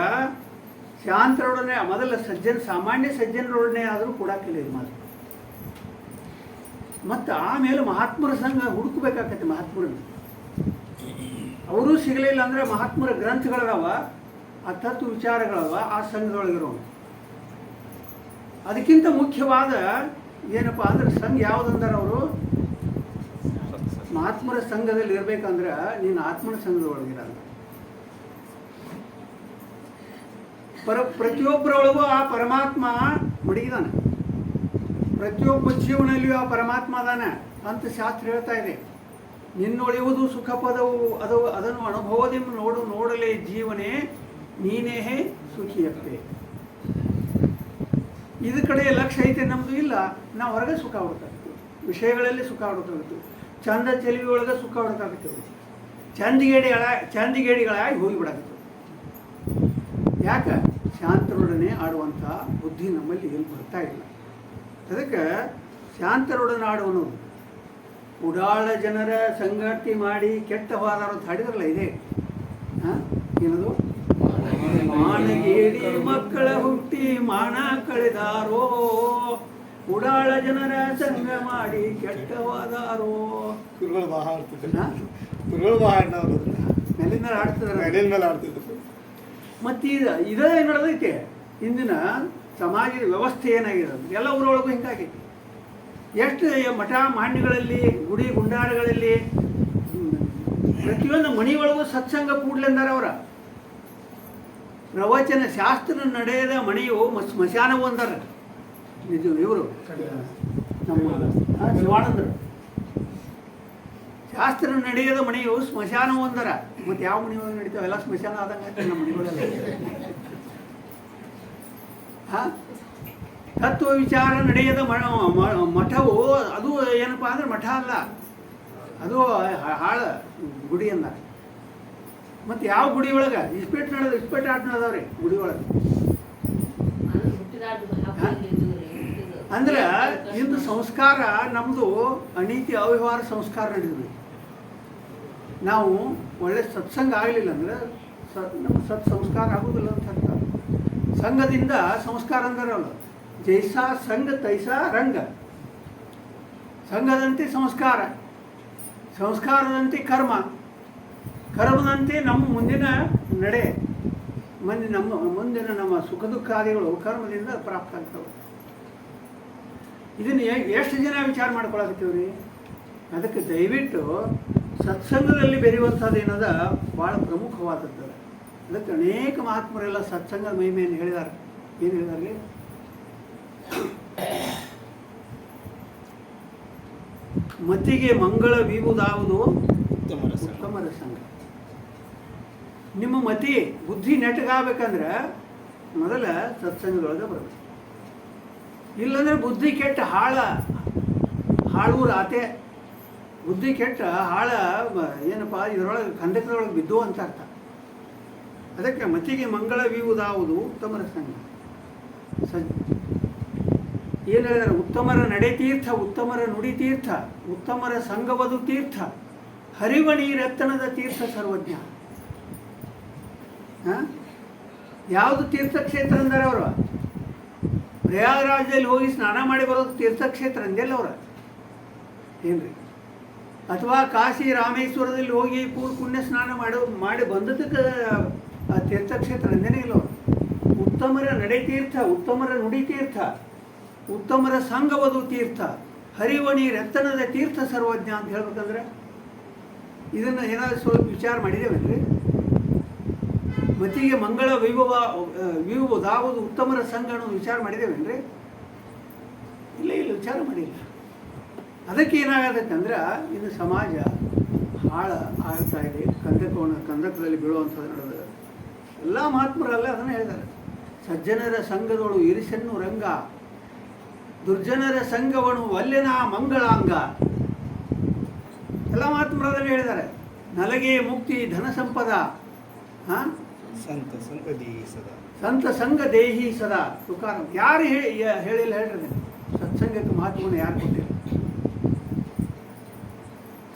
ಶಾಂತರೊಡನೆ, ಮೊದಲ ಸಜ್ಜನ, ಸಾಮಾನ್ಯ ಸಜ್ಜನರೊಡನೆ ಆದರೂ ಕೊಡಾಕಿಲ್ಲ ಇದು ಮಾತು ಮತ್ತು ಆಮೇಲೆ ಮಹಾತ್ಮರ ಸಂಘ ಹುಡುಕಬೇಕಾಗತ್ತೆ ಮಹಾತ್ಮರನ್ನ. ಅವರು ಸಿಗಲಿಲ್ಲ ಅಂದರೆ ಮಹಾತ್ಮರ ಗ್ರಂಥಗಳದಾವ, ಆ ತತ್ವ ವಿಚಾರಗಳವ ಆ ಸಂಘದೊಳಗಿರೋ ಅದಕ್ಕಿಂತ ಮುಖ್ಯವಾದ ಏನಪ್ಪ ಅಂದ್ರೆ ಸಂಘ ಯಾವುದಂದ್ರೆ ಅವರು? ಮಹಾತ್ಮರ ಸಂಘದಲ್ಲಿ ಇರ್ಬೇಕಂದ್ರೆ ನೀನು ಆತ್ಮನ ಸಂಘದೊಳಗಿರಲ್ಲ. ಪರ, ಪ್ರತಿಯೊಬ್ಬರೊಳಗೂ ಆ ಪರಮಾತ್ಮ ಮಡಗಿದಾನೆ. ಪ್ರತಿಯೊಬ್ಬ ಜೀವನಲ್ಲಿಯೂ ಆ ಪರಮಾತ್ಮ ಅದಾನೆ ಅಂತ ಶಾಸ್ತ್ರ ಹೇಳ್ತಾ ಇದೆ. ನಿನ್ನೊಳೆಯುವುದು ಸುಖಪದವು, ಅದು ಅದನ್ನು ಅನುಭವದಿಂದ ನೋಡು, ನೋಡಲೇ ಜೀವನೇ ನೀನೇ ಸುಖಿಯಪ್ಪೆ. ಇದ್ರ ಕಡೆ ಲಕ್ಷ್ಯ ಐತೆ ನಮ್ಮದು ಇಲ್ಲ, ನಾವು ಹೊರಗೆ ಸುಖ ಹುಡುಕಾಗ್ತೀವಿ ವಿಷಯಗಳಲ್ಲಿ ಸುಖ ಹುಡುಕಾಗ್ತೀವಿ ಚಂದ ಚೆಲುವಿಯೊಳಗೆ ಸುಖ ಹುಡುಕಾಗ್ತೀವಿ ಚಂದಿಗೇಡಿಗಳ ಚಂದಿಗೇಡಿಗಳಾಗಿ ಹೋಗಿಬಿಡಾಗ್ತೀವಿ ಯಾಕೆ? ಶಾಂತರೊಡನೆ ಆಡುವಂಥ ಬುದ್ಧಿ ನಮ್ಮಲ್ಲಿ ಎಲ್ಲಿ ಬರ್ತಾ ಇಲ್ಲ. ಅದಕ್ಕೆ ಶಾಂತರೊಡನೆ ಆಡುವನು ಉಡಾಳ ಜನರ ಸಂಗಾತಿ ಮಾಡಿ ಕೆಟ್ಟ ಹೋದಾರ ಅಂತ ಹಾಡಿದ್ರಲ್ಲ ಇದೆ? ಏನದು? ಮಾನಗೇಡಿ ಮಕ್ಕಳ ಹುಟ್ಟಿ ಮಾಣ ಕಳೆದಾರೋ ಉಡಾಳ ಜನರ ಸಂಗ ಮಾಡಿ ಕೆಟ್ಟ ಹೋದಾರೋ ಕುರುಗಳು ಬಹಳ ಆಡ್ತಿದ್ರು? ಕುರುಗಳು ಬಹಳ ನೆಲಿನ ಮೇಲಿಂದ ಆಡ್ತಿದಾರೆ. ಎಡೆಯ ಮೇಲೆ ಆಡ್ತಿದ್ರು. ಮತ್ತೆ ಇದು ಇದೇ ನಡೆದೈತೆ ಇಂದಿನ ಸಮಾಜದ ವ್ಯವಸ್ಥೆ ಏನಾಗಿದೆ? ಎಲ್ಲ ಊರೊಳಗೂ ಹಿಂಗಾಗೈತಿ. ಎಷ್ಟು ಮಠ ಮಾನ್ಯಗಳಲ್ಲಿ ಗುಡಿ ಗುಂಡಾರಗಳಲ್ಲಿ, ಪ್ರತಿಯೊಂದು ಮನೆಯೊಳಗೂ ಸತ್ಸಂಗ ಕೂಡ್ಲೆಂದಾರ ಅವರ. ಪ್ರವಚನ ಶಾಸ್ತ್ರ ನಡೆಯದ ಮನೆಯು ಸ್ಮಶಾನವು ಅಂದಾರ. ನಿಜ ಇವರು. ನಮ್ಮ ಶಿವಾನಂದರು ಶಾಸ್ತ್ರ ನಡೆಯದ ಮನೆಯು ಸ್ಮಶಾನವು ಅಂದಾರ. ಮತ್ತೆ ಯಾವ ಮನೆಯೊಳಗೆ ನಡೀತಾವೆಲ್ಲ ಸ್ಮಶಾನ ಆದಂಗೆ ನಮ್ಮ ಮನೆಗಳೆಲ್ಲ ಹಾ? ತತ್ವ ವಿಚಾರ ನಡೆಯದ ಮಠವು ಅದು ಏನಪ್ಪ ಅಂದ್ರೆ ಮಠ ಅಲ್ಲ. ಅದು ಹಾಳ ಗುಡಿ ಅಂದ ಮತ್ತು ಯಾವ ಗುಡಿ ಒಳಗೆ? ಇಸ್ಪೇಟ್ ನಡೆದ, ಇಸ್ಪೇಟ್ ಆಟ ನಡೆದವ್ರಿ ಗುಡಿ ಒಳಗೆ. ಅಂದ್ರೆ ಇಂದು ಸಂಸ್ಕಾರ ನಮ್ಮದು ಅನೀತಿ ಅವ್ಯವಹಾರ ಸಂಸ್ಕಾರ ನಡೆದ್ವಿ ನಾವು ಒಳ್ಳೆ ಸತ್ಸಂಗ ಆಗಲಿಲ್ಲ ಅಂದ್ರೆ ಸ ನಮ್ಮ ಸತ್ ಸಂಸ್ಕಾರ ಆಗೋದಿಲ್ಲ ಅಂತ ಸಂಘದಿಂದ ಸಂಸ್ಕಾರ ಅಂತಾರಲ್ಲ ಜೈಸಾ ಸಂಘ ತೈಸಾ ರಂಗ. ಸಂಘದಂತೆ ಸಂಸ್ಕಾರ. ಸಂಸ್ಕಾರದಂತೆ ಕರ್ಮ. ಕರ್ಮದಂತೆ ನಮ್ಮ ಮುಂದಿನ ನಡೆ. ಮುಂದೆ ನಮ್ಮ, ಮುಂದಿನ ನಮ್ಮ ಸುಖ ದುಃಖಾದಿಗಳು ಕರ್ಮದಿಂದ ಪ್ರಾಪ್ತ ಆಗ್ತವೆ. ಇದನ್ನು ಎಷ್ಟು ಜನ ವಿಚಾರ ಮಾಡ್ಕೊಳಕತ್ತೀವ್ರಿ? ಅದಕ್ಕೆ ದಯವಿಟ್ಟು ಸತ್ಸಂಗದಲ್ಲಿ ಬೆರೆಯುವಂಥದ್ದು ಏನದ ಭಾಳ ಪ್ರಮುಖವಾದದ್ದು. ಅದಕ್ಕೆ ಅನೇಕ ಮಹಾತ್ಮರೆಲ್ಲ ಸತ್ಸಂಗ ಮಹಿಮೆಯನ್ನು ಹೇಳಿದ್ದಾರೆ ಏನು ಹೇಳಿದಾರೆ ಮತಿಗೆ ಮಂಗಳ ಬೀಗುವುದಾವುದು ಉತ್ತಮರ ಸಂಘ. ನಿಮ್ಮ ಮತಿ ಬುದ್ಧಿ ನೆಟ್ಟಗಾಗಬೇಕಂದ್ರೆ ಮೊದಲ ಸತ್ಸಂಗದೊಳಗೆ ಬರಬೇಕು. ಇಲ್ಲಂದ್ರೆ ಬುದ್ಧಿ ಕೆಟ್ಟ ಹಾಳ ಹಾಳೂರು ಆತೆ. ಬುದ್ಧಿ ಕೆಟ್ಟ ಹಾಳ ಏನಪ್ಪ ಇದರೊಳಗೆ ಖಂಡಕದೊಳಗೆ ಬಿದ್ದು ಅಂತ ಅರ್ಥ. ಅದಕ್ಕೆ ಮತಿಗೆ ಮಂಗಳ ಬೀವುದಾವುದು ಉತ್ತಮರ ಸಂಘ ಸಜ್ಜ ಏನು ಹೇಳಿದಾರೆ? ಉತ್ತಮರ ನಡೆ ತೀರ್ಥ, ಉತ್ತಮರ ನುಡಿ ತೀರ್ಥ, ಉತ್ತಮರ ಸಂಗವದು ತೀರ್ಥ, ಹರಿವಣಿ ರತ್ನದ ತೀರ್ಥ ಸರ್ವಜ್ಞ? ಯಾವುದು ತೀರ್ಥಕ್ಷೇತ್ರ ಅಂದಾರೆ ಅವರು? ಪ್ರಯಾಗರಾಜದಲ್ಲಿ ಹೋಗಿ ಸ್ನಾನ ಮಾಡಿ ಬರೋದು ತೀರ್ಥಕ್ಷೇತ್ರ ಅಂದೆಲ್ಲ ಅವರ. ಏನ್ರಿ? ಅಥವಾ ಕಾಶಿ ರಾಮೇಶ್ವರದಲ್ಲಿ ಹೋಗಿ ಪೂರ್ ಪುಣ್ಯ ಸ್ನಾನ ಮಾಡೋ, ಮಾಡಿ ಬಂದದಕ್ಕೆ ಆ ತೀರ್ಥಕ್ಷೇತ್ರ ಅಂದೇನೇ ಇಲ್ಲ ಅವರು. ಉತ್ತಮರ ನಡೆ ತೀರ್ಥ, ಉತ್ತಮರ ನುಡಿ ತೀರ್ಥ ಉತ್ತಮರ ಸಂಘವದು ತೀರ್ಥ, ಹರಿವಣಿ ರತ್ತನದ ತೀರ್ಥ ಸರ್ವಜ್ಞ ಅಂತ ಹೇಳ್ಬೇಕಂದ್ರೆ ಇದನ್ನು ಏನಾದರೂ ಸ್ವಲ್ಪ ವಿಚಾರ ಮಾಡಿದ್ದೇವೇನ್ರಿ? ಮತಿಗೆ ಮಂಗಳ ವೈಭವ ವಿಭವದಾವುದು ಉತ್ತಮರ ಸಂಘ ವಿಚಾರ ಮಾಡಿದ್ದೇವೇನ್ರಿ? ಇಲ್ಲ ಇಲ್ಲ, ವಿಚಾರ ಮಾಡಿಲ್ಲ. ಅದಕ್ಕೆ ಏನಾಗತ್ತೆ ಅಂದ್ರೆ, ಇನ್ನು ಸಮಾಜ ಹಾಳ ಆಗ್ತಾ ಇದೆ ಕಂದಕವನ್ನು ಕಂದಕದಲ್ಲಿ ಬೀಳುವಂಥದ್ದು ನಡೆದ. ಎಲ್ಲ ಮಹಾತ್ಮರಲ್ಲ ಅದನ್ನು ಹೇಳಿದ್ದಾರೆ ಸಜ್ಜನರ ಸಂಘದೊಳು ಇರಿಸನ್ನು ರಂಗ. ದುರ್ಜನರ ಸಂಘವನು ವಲ್ಲೆನ ಮಂಗಳಾಂಗ. ಎಲ್ಲ ಮಹಾತ್ಮರದಲ್ಲಿ ಹೇಳಿದ್ದಾರೆ. ನಲಗೆ ಮುಕ್ತಿ ಧನ ಸಂಪದ ಸಂತ ದೇಹಿ ಸದಾ. ಸಂತ ಸಂಘ ದೇಹಿ ಸದಾ. ತುಕಾರ ಯಾರು ಹೇಳಿಲ್ಲ ಹೇಳ್ರಿ ಸತ್ಸಂಗಕ್ಕೆ ಮಹತ್ವವನ್ನು ಯಾರು ಕೊಟ್ಟಿಲ್ಲ?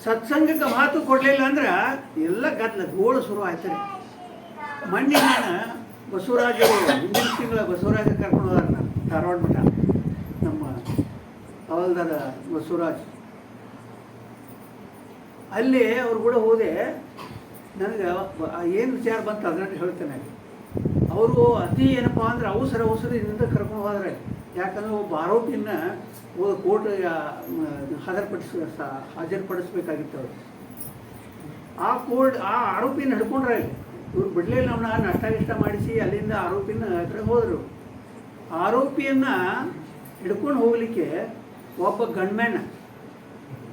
ಸತ್ಸಂಗಕ್ಕೆ ಮಹತ್ವ ಕೊಡಲಿಲ್ಲ ಅಂದ್ರೆ ಎಲ್ಲ ಗದ್ದಲ ಗೋಳು ಶುರು ಆಯ್ತು ಮಣ್ಣಿನ ಬಸವರಾಜರು ಹಿಂದಿನ ತಿಂಗಳ ಬಸವರಾಜ ಕರ್ಕೊಂಡು ಹೋದಾರ ಧಾರವಾಡ ಮಠ. ಅವಲ್ದಾರ ಬಸವರಾಜ್. ಅಲ್ಲಿ ಅವ್ರು ಕೂಡ ಹೋದೆ. ನನಗೆ ಏನು ವಿಚಾರ ಬಂತು ಅದನ್ನ ಹೇಳ್ತೇನೆ. ಅವರು ಅತಿ ಏನಪ್ಪ ಅಂದ್ರೆ ಅವಸರ ಅವಸರದಿಂದ ಕರ್ಕೊಂಡು ಹೋದ್ರೆ. ಯಾಕಂದ್ರೆ ಒಬ್ಬ ಆರೋಪಿನ ಕೋರ್ಟ್ ಹಾಜರ್ಪಡಿಸ ಹಾಜರ್ಪಡಿಸ್ಬೇಕಾಗಿತ್ತು ಅವರು. ಆ ಕೋರ್ಟ್, ಆ ಆರೋಪಿನ ಹಿಡ್ಕೊಂಡ್ರೆ ಇವ್ರು ಬಿಡ್ಲಿಲ್ಲ ಅವನ ನಷ್ಟ ಗಿಷ್ಟ ಮಾಡಿಸಿ ಅಲ್ಲಿಂದ ಆರೋಪಿನ ಕಡೆ ಹೋದರು. ಆರೋಪಿಯನ್ನ ಹಿಡ್ಕೊಂಡು ಹೋಗ್ಲಿಕ್ಕೆ ಒಬ್ಬ ಗಂಡ್ಮ್ಯಾನ್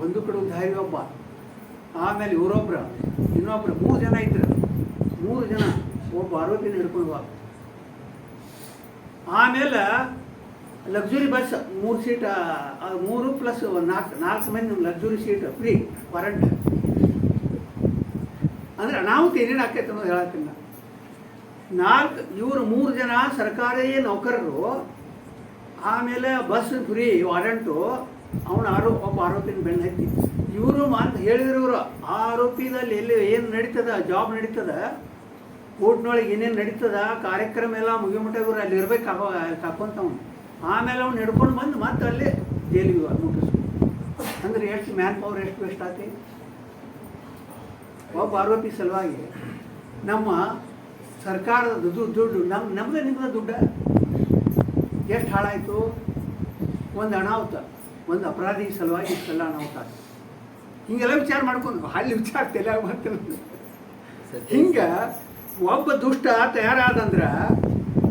ಒಂದು ಕಡೆ ಧಾರಿ ಒಬ್ಬ, ಆಮೇಲೆ ಇವರೊಬ್ರು ಇನ್ನೊಬ್ಬರು ಮೂರು ಜನ ಇದ್ರು. ಮೂರು ಜನ ಒಬ್ಬ ಆರೋಪಿನ ಹಿಡ್ಕೊಂಡು ಹೋಗ ಆಮೇಲೆ ಲಕ್ಸುರಿ ಬಸ್ ಮೂರು ಸೀಟ್ ಮೂರು ಪ್ಲಸ್ ನಾಲ್ಕು ನಾಲ್ಕು ಮಂದಿ ಲಕ್ಸುರಿ ಸೀಟ್ ಫ್ರೀ ವಾರಂಟ್ ಅಂದ್ರೆ ಅನಾಹುತ ಏನೇನು ಆಕೈತೆ ಅನ್ನೋದು ಹೇಳತ್ತೀನಿ ನಾಲ್ಕು, ಇವರು ಮೂರು ಜನ ಸರ್ಕಾರಿ ನೌಕರರು ಆಮೇಲೆ ಬಸ್ ಫ್ರೀ ವಾರಂಟು ಅವನ ಆರೋ, ಒಬ್ಬ ಆರೋಪಿನ ಬೆನ್ನ ಹತ್ತಿ ಇವರು ಮಾತು ಹೇಳಿದ್ರು ಇವರು ಆರೋಪಿದಲ್ಲಿ ಎಲ್ಲಿ ಏನು ನಡೀತದ ಜಾಬ್ ನಡೀತದ, ಕೋರ್ಟ್ನೊಳಗೆ ಏನೇನು ನಡೀತದ, ಕಾರ್ಯಕ್ರಮ ಎಲ್ಲ ಮುಗಿಮುಟ್ಟ ಇವರು ಅಲ್ಲಿ ಇರ್ಬೇಕು ಕಾಕೊಂತವನು. ಆಮೇಲೆ ಅವ್ನು ಹಿಡ್ಕೊಂಡು ಬಂದು ಮತ್ತೆ ಅಲ್ಲಿ ಜೈಲಿಗೆ ಮುಟ್ಟಿಸ್ಬೇಕು ಅಂದ್ರೆ ಎಷ್ಟು ಮ್ಯಾನ್ ಪವರ್, ಎಷ್ಟು ವೇಸ್ಟ್ ಆತಿ? ಒಬ್ಬ ಆರೋಪಿ ಸಲುವಾಗಿ ನಮ್ಮ ಸರ್ಕಾರದ ದುಡ್ಡು ದುಡ್ಡು ನಮ್ಮ ನಮ್ಮದೇ ನಿಮ್ಮದ ದುಡ್ಡ. ಎಷ್ಟು ಹಾಳಾಯಿತು. ಒಂದು ಅನಾಹುತ ಒಂದು ಅಪರಾಧಿ ಸಲುವಾಗಿ ಇಷ್ಟೆಲ್ಲ ಅನಾಹುತ ಆಗ್ತದೆ ಹಿಂಗೆಲ್ಲ ವಿಚಾರ ಮಾಡ್ಕೊಂಡು ಅಲ್ಲಿ ವಿಚಾರ ತಲೆಯಾಗ ಬರ್ತಿಲ್ಲ ಹಿಂಗೆ ಒಬ್ಬ ದುಷ್ಟ ತಯಾರಾದಂದ್ರೆ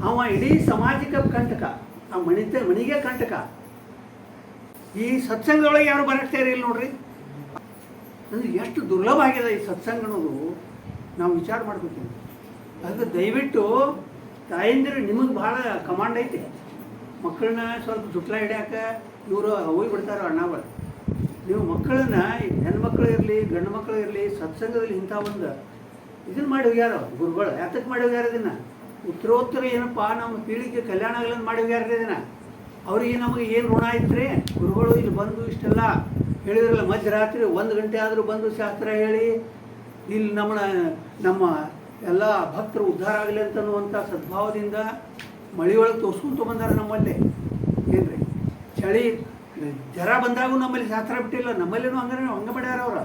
ಅವ ಇಡೀ ಸಮಾಜಕ್ಕೆ ಕಂಟಕ ಆ ಮಣಿತ ಮಣಿಗೆ ಕಂಟಕ ಈ ಸತ್ಸಂಗದೊಳಗೆ ಯಾರು ಬರಕ್ತಾ ಇರಲಿಲ್ಲ ನೋಡ್ರಿ. ಅಂದ್ರೆ ಎಷ್ಟು ದುರ್ಲಭ ಆಗಿದೆ ಈ ಸತ್ಸಂಗ ಅನ್ನೋದು ನಾವು ವಿಚಾರ ಮಾಡ್ಕೊತೀವಿ. ಅದು ದಯವಿಟ್ಟು ತಾಯಂದಿರು ನಿಮಗೆ ಭಾಳ ಕಮಾಂಡ್ ಐತೆ. ಮಕ್ಕಳನ್ನ ಸ್ವಲ್ಪ ಜುಟ್ಲ ಹಿಡ್ಯಾಕ ಇವರು ಹೋಗಿ ಬಿಡ್ತಾರೆ ನೀವು ಮಕ್ಕಳನ್ನ ಹೆಣ್ಮಕ್ಳು ಇರಲಿ, ಗಂಡು ಮಕ್ಕಳು ಇರಲಿ, ಸತ್ಸಂಗದಲ್ಲಿ ಇಂಥ ಒಂದು ಇದನ್ನ ಮಾಡಿ ಹೋಗ್ಯಾರ ಗುರುಗಳು? ಯಾತಕ್ಕೆ ಮಾಡಿ ಹೋಗ್ಯಾರ ಇದನ್ನ? ಉತ್ತರೋತ್ತರ ಏನಪ್ಪ, ನಮ್ಮ ಪೀಳಿಗೆ ಕಲ್ಯಾಣಗಳನ್ನು ಮಾಡಿ ಹೋಗ್ಯಾರ ಇದನ್ನ? ಅವ್ರಿಗೆ ನಮಗೆ ಏನು ಋಣ ಐತ್ರಿ ಗುರುಗಳು ಇಲ್ಲಿ ಬಂದು ಇಷ್ಟೆಲ್ಲ ಹೇಳಿದ್ರಲ್ಲ, ಮಧ್ಯರಾತ್ರಿ ಒಂದು ಗಂಟೆ ಆದರೂ ಬಂದು ಶಾಸ್ತ್ರ ಹೇಳಿ, ಇಲ್ಲಿ ನಮ್ಮ ನಮ್ಮ ಎಲ್ಲ ಭಕ್ತರು ಉದ್ಧಾರ ಆಗಲಿ ಅಂತನ್ನುವಂಥ ಸದ್ಭಾವದಿಂದ ಮಳೆಯೊಳಗೆ ತೋರ್ಸ್ಕೊಂತ ಬಂದಾರ ಏನು ರೀ ಚಳಿ, ಜ್ವರ ಬಂದಾಗೂ ನಮ್ಮಲ್ಲಿ ಶಾಸ್ತ್ರ ಬಿಟ್ಟಿಲ್ಲ. ನಮ್ಮಲ್ಲಿನೂ ಹಂಗಾರೆ ಹಂಗೆ ಮಾಡ್ಯಾರ ಅವ್ರ.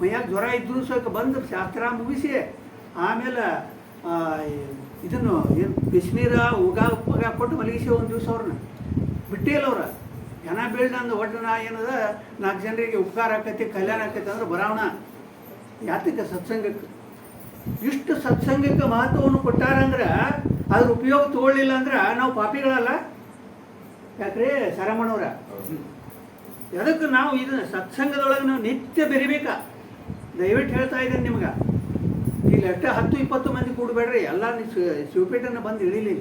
ಮೈಯಾಗ ಜ್ವರ ಇದ್ದರೂ ಸ್ವಲ್ಪ ಬಂದು ಶಾಸ್ತ್ರ ಮುಗಿಸಿ, ಆಮೇಲೆ ಇದನ್ನು ಏನು ಬಿಸಿನೀರ, ಉಗ, ಉಪ್ಪಾಗ ಕೊಟ್ಟು ಮಲಗಿಸಿ ಒಂದು ದಿವಸ ಅವ್ರನ್ನ. ಬಿಟ್ಟೇ ಇಲ್ಲ ಅವ್ರ. ಜನ ಬೀಳ್ದ ಒಟ್ಟು ನಾ ಏನದ, ನಾಲ್ಕು ಜನರಿಗೆ ಉಪಕಾರ ಆಕೈತಿ, ಕಲ್ಯಾಣ ಆಕೈತೆ ಅಂದ್ರೆ ಬರಾವಣ. ಯಾತಕ್ಕೆ ಸತ್ಸಂಗಕ್ಕೆ? ಇಷ್ಟು ಸತ್ಸಂಗಕ್ಕೆ ಮಹತ್ವವನ್ನು ಕೊಟ್ಟಾರಂದ್ರೆ ಅದ್ರ ಉಪಯೋಗ ತಗೊಳ್ಳಿಲ್ಲ ಅಂದ್ರೆ ನಾವು ಪಾಪಿಗಳಲ್ಲ. ಯಾಕ್ರಿ ಸರಮಣವ್ರ ಅದಕ್ಕೆ ನಾವು ಇದನ್ನ ಸತ್ಸಂಗದೊಳಗೆ ನಾವು ನಿತ್ಯ ಬೆರಿಬೇಕಾ? ದಯವಿಟ್ಟು ಹೇಳ್ತಾ ಇದ್ದೇನೆ ನಿಮ್ಗೆ. ಇಲ್ಲಿ ಅಷ್ಟೇ ಹತ್ತು ಇಪ್ಪತ್ತು ಮಂದಿ ಕೂಡಬೇಡ್ರಿ, ಎಲ್ಲ ಶಿವಪೇಟೆನ ಬಂದು ಇಳಿಲಿ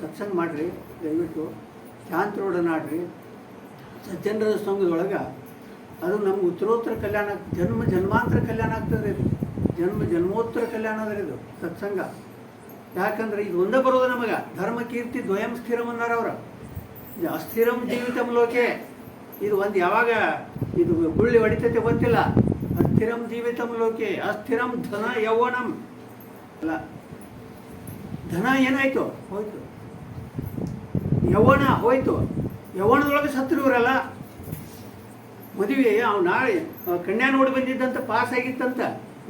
ಸತ್ಸಂಗ ಮಾಡಿರಿ, ದಯವಿಟ್ಟು ಶಾಂತ ನಾಡ್ರಿ ಸಜ್ಜನರ ಸಂಘದೊಳಗೆ ಅದು ನಮ್ಗೆ ಉತ್ತರೋತ್ತರ ಕಲ್ಯಾಣ, ಜನ್ಮ ಜನ್ಮಾಂತರ ಕಲ್ಯಾಣ ಆಗ್ತದೆ ಇದು ಜನ್ಮ ಜನ್ಮೋತ್ತರ ಕಲ್ಯಾಣ ಅದ ಇದು ಸತ್ಸಂಗ. ಯಾಕಂದ್ರೆ ಇದು ಒಂದೇ ಬರೋದು ನಮಗೆ. ಧರ್ಮ, ಕೀರ್ತಿ, ದ್ವಯಂ, ಸ್ಥಿರಂ ಅನ್ನಾರ ಅವರು. ಅಸ್ಥಿರಂ ಜೀವಿತಂ ಲೋಕೆ. ಇದು ಒಂದು ಯಾವಾಗ ಇದು ಗುಳ್ಳಿ ಹೊಡಿತೈತೆ ಗೊತ್ತಿಲ್ಲ. ಅಸ್ಥಿರಂ ಜೀವಿತಂ ಲೋಕೆ. ಅಸ್ಥಿರಂ ಧನ ಯೌವನಂ. ಅಲ್ಲ, ಧನ ಏನಾಯ್ತು? ಹೋಯ್ತು. ಯೌವನ ಹೋಯ್ತು. ಯೌವನದೊಳಗೆ ಸತ್ರು ಇವರಲ್ಲ. ಮದುವೆ ಅವ್ನು ನಾಳೆ ಕನ್ಯಾ ನೋಡಿ ಬಂದಿದ್ದಂತ ಪಾಸ್ ಆಗಿತ್ತಂತ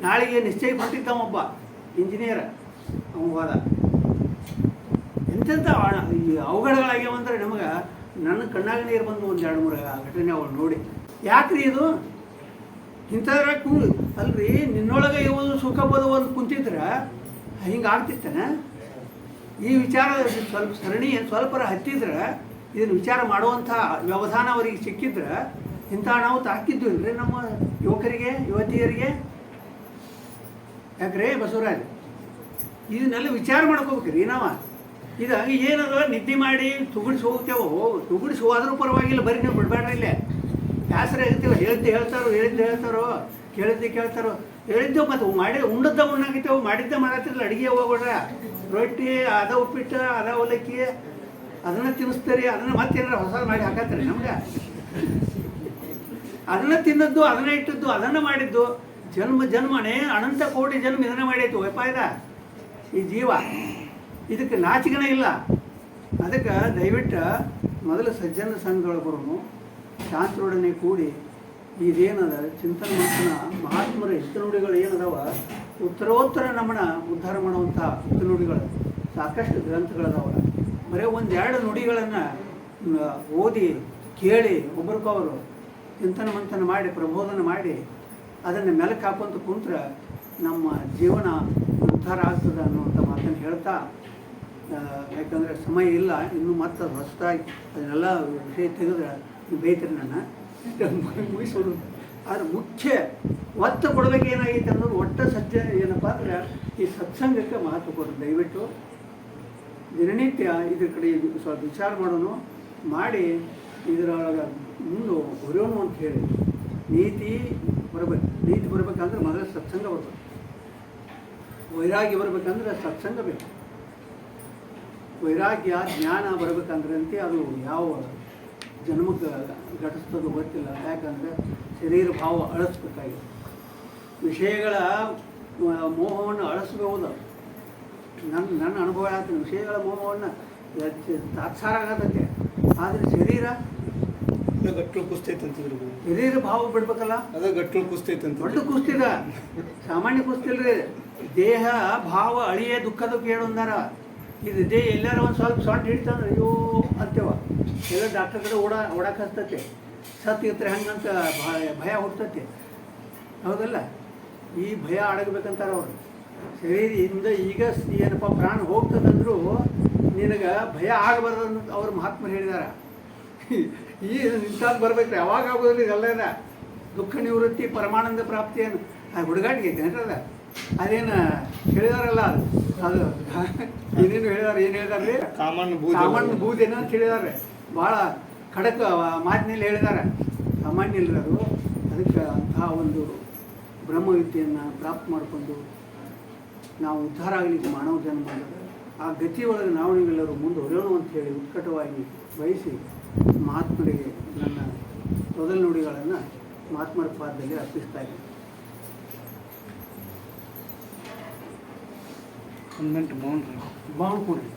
ನಾಳೆಗೆ ನಿಶ್ಚಯ ಹೊಂಟಿದ್ದ ಒಬ್ಬ ಇಂಜಿನಿಯರ್. ಹೋದ ಎಂತೆಂಥ ಈ ಅವಘಡಗಳಾಗ್ಯಾವಂದ್ರೆ ನಮಗೆ ನನ್ನ ಕಣ್ಣಾಗ ನೀರು ಬಂದು ಒಂದು ಎರಡು ಮೂರು ಘಟನೆ ಅವಳು ನೋಡಿ. ಯಾಕ್ರಿ ಇದು? ಇಂಥದ್ರ ಕೂ ಅಲ್ರಿ, ನಿನ್ನೊಳಗೆ ಇವನು ಸುಖ ಒಂದು ಕುಂತಿದ್ರೆ, ಹಿಂಗೆ ಆಗ್ತಿತ್ತೇನೆ ಈ ವಿಚಾರ ಸ್ವಲ್ಪ ಸರಣಿ, ಸ್ವಲ್ಪರ ಹತ್ತಿದ್ರೆ ಇದನ್ನು ವಿಚಾರ ಮಾಡುವಂಥ ವ್ಯವಧಾನ ಅವರಿಗೆ ಸಿಕ್ಕಿದ್ರೆ, ಇಂಥ ನಾವು ತಾಕಿದ್ದು ಇಲ್ರಿ ನಮ್ಮ ಯುವಕರಿಗೆ, ಯುವತಿಯರಿಗೆ? ಯಾಕ್ರೇ ಬಸವರಾಜ್? ಇದನ್ನೆಲ್ಲ ವಿಚಾರ ಮಾಡ್ಕೋಬೇಕ್ರಿ ನಾವ ಹಂಗೆ ಏನದ ನಿದ್ದೆ ಮಾಡಿ ತುಗುಡಿಸಿ ಹೋಗ್ತೇವೋ ತುಗುಡಿಸಿ ಹೋದ್ರೂ ಪರವಾಗಿಲ್ಲ, ಬರೀ ನೀವು ಬಿಡಬೇಡ್ರಿ ಇಲ್ಲೇ. ಬೇಸರ ಇರ್ತೀವಿ ಹೇಳಿದ್ದು ಹೇಳ್ತಾರೋ ಹೇಳಿದ್ದು ಹೇಳ್ತಾರೋ, ಕೇಳಿದ್ದು ಕೇಳ್ತಾರೋ, ಹೇಳಿದ್ದು ಮತ್ತು ಮಾಡಿ ಉಂಡದ್ದ ಉಣ್ಣಾಗಿತ್ತೇವು ಮಾಡಿದ್ದ ಮಾಡತ್ತಿರಲ್ಲ ಅಡುಗೆ ಹೋಗ್ಬಿಡ್ರ ರೊಟ್ಟಿ, ಅದ ಉಪ್ಪಿಟ್ಟು, ಅದ ಅವಲಕ್ಕಿ, ಅದನ್ನ ತಿನ್ನಿಸ್ತೀರಿ, ಅದನ್ನ ಮತ್ತೇನಾರ ಹೊಸ ಮಾಡಿ ಹಾಕತ್ತೀರಿ ನಮ್ಗೆ? ಅದನ್ನ ತಿನ್ನದ್ದು ಅದನ್ನ ಇಟ್ಟದ್ದು, ಅದನ್ನ ಮಾಡಿದ್ದು, ಜನ್ಮ ಜನ್ಮನೇ ಅನಂತ ಕೋಟಿ ಜನ್ಮ ಇದನ್ನ ಮಾಡಿತ್ತು ವೈಪಾಯದ ಈ ಜೀವ. ಇದಕ್ಕೆ ನಾಚಿಕೆನೇ ಇಲ್ಲ. ಅದಕ್ಕೆ ದಯವಿಟ್ಟು ಮೊದಲು ಸಜ್ಜನ ಸಂಘದೊಳಗೆ ಬರೋನು ಶಾಂತರೊಡನೆ ಕೂಡಿ ಇದೇನದ ಚಿಂತನ ಮಂತನ ಮಹಾತ್ಮರ ಹಿತನುಡಿಗಳು ಏನದಾವ, ಉತ್ತರೋತ್ತರ ನಮ್ಮನ್ನ ಉದ್ಧಾರ ಮಾಡುವಂಥ ಹಿತನುಡಿಗಳು. ಸಾಕಷ್ಟು ಗ್ರಂಥಗಳದಾವ. ಬರೀ ಒಂದೆರಡು ನುಡಿಗಳನ್ನು ಓದಿ, ಕೇಳಿ ಒಬ್ಬರಿಗೊಬ್ಬರು ಚಿಂತನ ಮಂಥನ ಮಾಡಿ ಪ್ರಬೋಧನ ಮಾಡಿ ಅದನ್ನು ಮೆಲಕ್ಕೆ ಹಾಕುವಂಥ ಕುಂತ್ರ ನಮ್ಮ ಜೀವನ ಉದ್ಧಾರ ಆಗ್ತದೆ ಅನ್ನುವಂಥ ಮಾತನ್ನು ಹೇಳ್ತಾ ಯಾಕಂದರೆ ಸಮಯ ಇಲ್ಲ, ಇನ್ನು ಮತ್ತೆ ಅದು ಹೊಸದಾಗಿ ಅದನ್ನೆಲ್ಲ ವಿಷಯ ತೆಗೆದ್ರೆ ಬೈತೀರಿ ನನ್ನ. ಮುಗಿಸೋದು. ಆದರೆ ಮುಖ್ಯ ಒತ್ತು ಕೊಡಬೇಕು ಏನಾಗೈತೆ ಅನ್ನೋದು ಒಟ್ಟ ಸತ್ಯ ಏನಪ್ಪ ಅಂದ್ರೆ, ಈ ಸತ್ಸಂಗಕ್ಕೆ ಮಹತ್ವ ಕೊಡೋದು ದಯವಿಟ್ಟು ದಿನನಿತ್ಯ ಇದ್ರ ಕಡೆ ಸ್ವಲ್ಪ ವಿಚಾರ ಮಾಡೋನು, ಮಾಡಿ ಇದರೊಳಗೆ ಮುಂದೆ ಹೊರೆಯೋನು ಅಂತ ಹೇಳಿ. ನೀತಿ ಬರಬೇಕು. ನೀತಿ ಬರಬೇಕಂದ್ರೆ ಮೊದಲ ಸತ್ಸಂಗ ಬರ್ಬೇಕು. ವೈರಾಗ್ಯ ಬರಬೇಕಂದ್ರೆ ಸತ್ಸಂಗ ಬೇಕು. ವೈರಾಗ್ಯ ಜ್ಞಾನ ಬರಬೇಕಂದ್ರಂತೆ ಅದು ಯಾವ ಜನ್ಮಕ್ಕೆ ಘಟಿಸ್ತದೋ ಗೊತ್ತಿಲ್ಲ. ಯಾಕಂದರೆ ಶರೀರ ಭಾವ ಅಳಿಸ್ಬೇಕಾಗಿದೆ. ವಿಷಯಗಳ ಮೋಹವನ್ನು ಅಳಿಸ್ಬೋದು ನನ್ನ ನನ್ನ ಅನುಭವ ಹೇಳ್ತೀನಿ. ವಿಷಯಗಳ ಮೋಹವನ್ನು ತಾತ್ಸಾರ ಆಗತೈತೆ. ಆದರೆ ಶರೀರ ಗಟ್ಟಲು ಕುಸ್ತೈತೆ ಅಂತಿದ್ರು. ಶರೀರ ಭಾವ ಬಿಡ್ಬೇಕಲ್ಲ. ಅದ ಗಟ್ಟಲು ಕುಸ್ತೈತೆ ಅಂತ ದೊಡ್ಡ ಕುಸ್ತಿದ. ಸಾಮಾನ್ಯ ಕುಸ್ತಿಲ್ರಿ. ದೇಹ, ಭಾವ, ಅಳಿಯೇ, ದುಃಖದ ಕೇಳು ಅಂದಾರ. ಇದು ಇದೇ ಎಲ್ಲಾರ ಒಂದು ಸ್ವಲ್ಪ ಸೊಂಟ ಹಿಡಿತಂದ್ರೆ ಅಯ್ಯೋ ಅಂತೇವ ಎಲ್ಲ ಡಾಕ್ಟರ್ ಕಡೆ ಓಡಾ ಓಡಾಕ್ ಹಸ್ತತೆ ಸತ್ತಿದ್ರೆ ಹಂಗಂತ ಭಯ ಹುಡ್ತತೆ ಹೌದಲ್ಲ? ಈ ಭಯ ಅಡಗಬೇಕಂತಾರ ಅವರು. ಹಿಂದೆ ಈಗ ಏನಪ್ಪ ಪ್ರಾಣ ಹೋಗ್ತದಂದ್ರೂ ನಿನಗೆ ಭಯ ಆಗಬಾರ್ದು ಅಂತ ಅವ್ರು ಮಹಾತ್ಮರು ಹೇಳಿದಾರ. ಈ ನಿಂತಾಗ ಬರ್ಬೇಕು ಯಾವಾಗ ಆಗೋದಿಲ್ಲ ಇದೆಲ್ಲ ದುಃಖ ನಿವೃತ್ತಿ, ಪರಮಾನಂದ ಪ್ರಾಪ್ತಿ ಏನು ಹುಡುಗಾಟಿಗೆ ಏನ್ರದ ಅದೇನು ಹೇಳಿದಾರಲ್ಲ ಅದು ಅದು. ಏನೇನು ಹೇಳಿದಾರೆ ಏನು ಹೇಳಿದಾರೆ? ಕಾಮನ್ ಬೂದೇನ ಅಂತ ಹೇಳಿದಾರೆ. ಭಾಳ ಖಡಕ್ ಮಾತಿನಲ್ಲಿ ಹೇಳಿದ್ದಾರೆ ಸಾಮಾನ್ಯ ಇಲ್ಲರಿ ಅದು ಅದಕ್ಕೆ ಅಂತಹ ಒಂದು ಬ್ರಹ್ಮವಿದ್ಯೆಯನ್ನು ಪ್ರಾಪ್ತ ಮಾಡಿಕೊಂಡು ನಾವು ಉದ್ಧಾರ ಆಗಲಿಕ್ಕೆ ಮಾನವ ಜನ್ಮ ಆ ಗತಿ ಒಳಗೆ ನಾವು ನೀವೆಲ್ಲರೂ ಮುಂದೆ ಹೊರೆಯೋಣ ಅಂತ ಹೇಳಿ ಉತ್ಕಟವಾಗಿ ಬಯಸಿ ಮಹಾತ್ಮರಿಗೆ ನನ್ನ ಮೊದಲ ನುಡಿಗಳನ್ನು ಮಹಾತ್ಮರ ಪಾದದಲ್ಲಿ ಅರ್ಪಿಸ್ತಾ ಇದ್ದೀನಿ. ಒಂದು ಮಿನಿಟ್ ಮೌನ ರೀ. ಬಾಳ್ಕೊಡ್ರಿ